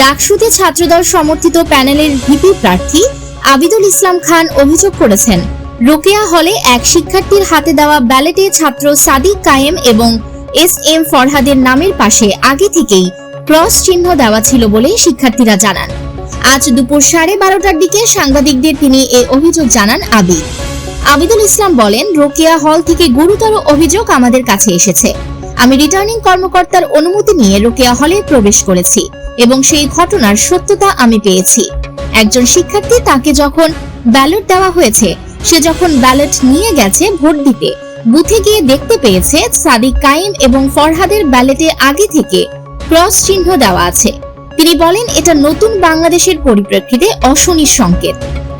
ডাকসুতে ছাত্রদল সমর্থিত প্যানেলের ভিপি প্রার্থী আবিদুল ইসলাম খান অভিযোগ করেছেন, রোকেয়া হলে এক শিক্ষার্থীর হাতে দেওয়া ব্যালেটে ছাত্র সাদিক কায়েম এবং এস এম ফরহাদের নামের পাশে আগে থেকেই ক্রস চিহ্ন দেওয়া ছিল বলে শিক্ষার্থীরা জানান। আজ দুপুর সাড়ে বারোটার দিকে সাংবাদিকদের তিনি এ অভিযোগ জানান আবিদ। আবিদুল ইসলাম বলেন, রোকেয়া হল থেকে গুরুতর অভিযোগ আমাদের কাছে এসেছে। আমি রিটার্নিং কর্মকর্তার অনুমতি নিয়ে রোকেয়া হলে প্রবেশ করেছি এবং সেই ঘটনার সত্যতা আমি পেয়েছি। একজন শিক্ষার্থী তাকে যখন ব্যালট দেওয়া হয়েছে, সে যখন ব্যালট নিয়ে গেছে ভোট দিতে, বুথে গিয়ে দেখতে পেয়েছে সাদিক কাইম এবং ফরহাদের ব্যালটে আগে থেকে ক্রস চিহ্ন দেওয়া আছে। তিনি বলেন, এটা নতুন বাংলাদেশের পরিপ্রেক্ষিতে অশনির সংকেত।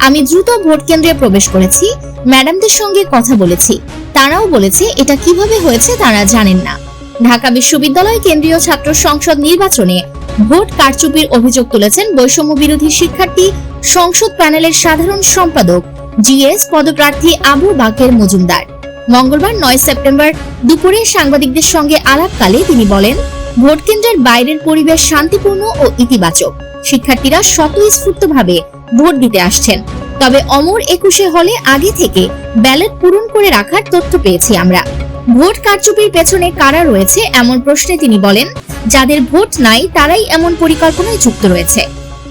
আমি দ্রুত ভোট কেন্দ্রে প্রবেশ করেছি, ম্যাডামদের সঙ্গে কথা বলেছি। তারাও বলেছে, এটা কীভাবে হয়েছে তারা জানেন না। ঢাকা বিশ্ববিদ্যালয় কেন্দ্রীয় ছাত্র সংসদ নির্বাচনে ভোট কারচুপির অভিযোগ তুলেছেন বৈষম্য বিরোধী শিক্ষার্থী সংসদ প্যানেলের সাধারণ সম্পাদক জিএস পদপ্রার্থী আবু বাকের মজুমদার। মঙ্গলবার নয় সেপ্টেম্বর দুপুরে সাংবাদিকদের সঙ্গে আলাপকালে তিনি বলেন, ভোট কেন্দ্রের বাইরের পরিবেশ শান্তিপূর্ণ ও ইতিবাচক। শিক্ষার্থীরা স্বতঃস্ফূর্তভাবে ভোট দিতে আসছেন। তবে অমর একুশে হলে আগে থেকে ব্যালট পূরণ করে রাখার তথ্য পেয়েছি আমরা। ভোট কারচুপির পেছনে কারা রয়েছে এমন প্রশ্নে তিনি বলেন, যাদের ভোট নাই তারাই এমন পরিকল্পনায় যুক্ত রয়েছে।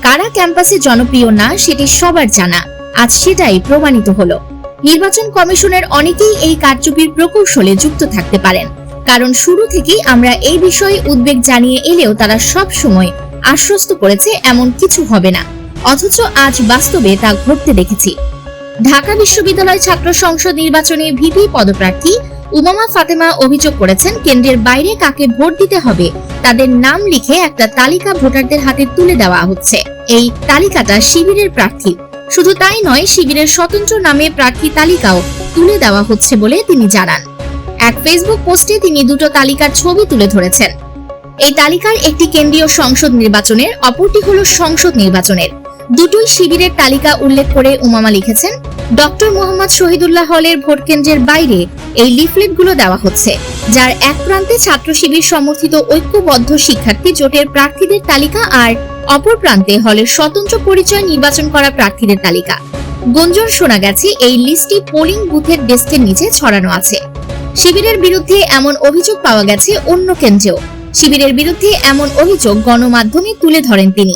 কারা ক্যাম্পাসে জনপ্রিয় না সেটি সবার জানা। আজ সেটাই প্রমাণিত হলো। নির্বাচন কমিশনের অনেকেই এই কারচুপির প্রকৌশলে যুক্ত থাকতে পারেন। কারণ শুরু থেকেই আমরা এই বিষয়ে উদ্বেগ জানিয়ে এলেও তারা সব সময় আশ্বস্ত করেছে এমন কিছু হবে না। অথচ আজ বাস্তবে তা ঘটতে দেখেছি। ঢাকা বিশ্ববিদ্যালয় ছাত্র সংসদ নির্বাচনে ভিপি পদপ্রার্থী উমামা ফাতেমা অভিযোগ করেছেন কেন্দ্রের বাইরে কাকে ভোট দিতে হবে, তাদের নাম লিখে একটা তালিকা ভোটারদের হাতে তুলে দেওয়া হচ্ছে। এই তালিকাটা শিবিরের প্রার্থী। শুধু তাই নয়, শিবিরের স্বতন্ত্র নামে প্রার্থী তালিকাও তুলে দেওয়া হচ্ছে বলে তিনি জানান। এক ফেসবুক পোস্টে তিনি দুটো তালিকার ছবি তুলে ধরেছেন। এই তালিকার একটি কেন্দ্রীয় সংসদ নির্বাচনের, অপরটি হল সংসদ নির্বাচনের। দুটোই শিবিরের তালিকা উল্লেখ করে উমামা লিখেছেন, ডক্টর মোহাম্মদ শহীদুল্লাহ হলের ভোট কেন্দ্রের বাইরে এই লিফলেটগুলো দেওয়া হচ্ছে, যার এক প্রান্তে ছাত্র শিবির সমর্থিত ঐক্যবদ্ধ শিক্ষার্থী জোটের প্রার্থীদের তালিকা আর অপর প্রান্তে হলের স্বতন্ত্র পরিচয় নির্বাচন করা প্রার্থীদের তালিকা। গুঞ্জন শোনা গেছে, এই লিস্টটি পোলিং বুথের ডেস্কের নিচে ছড়ানো আছে। শিবিরের বিরুদ্ধে এমন অভিযোগ পাওয়া গেছে অন্য কেন্দ্রেও। শিবিরের বিরুদ্ধে এমন অভিযোগ গণমাধ্যমে তুলে ধরেন তিনি।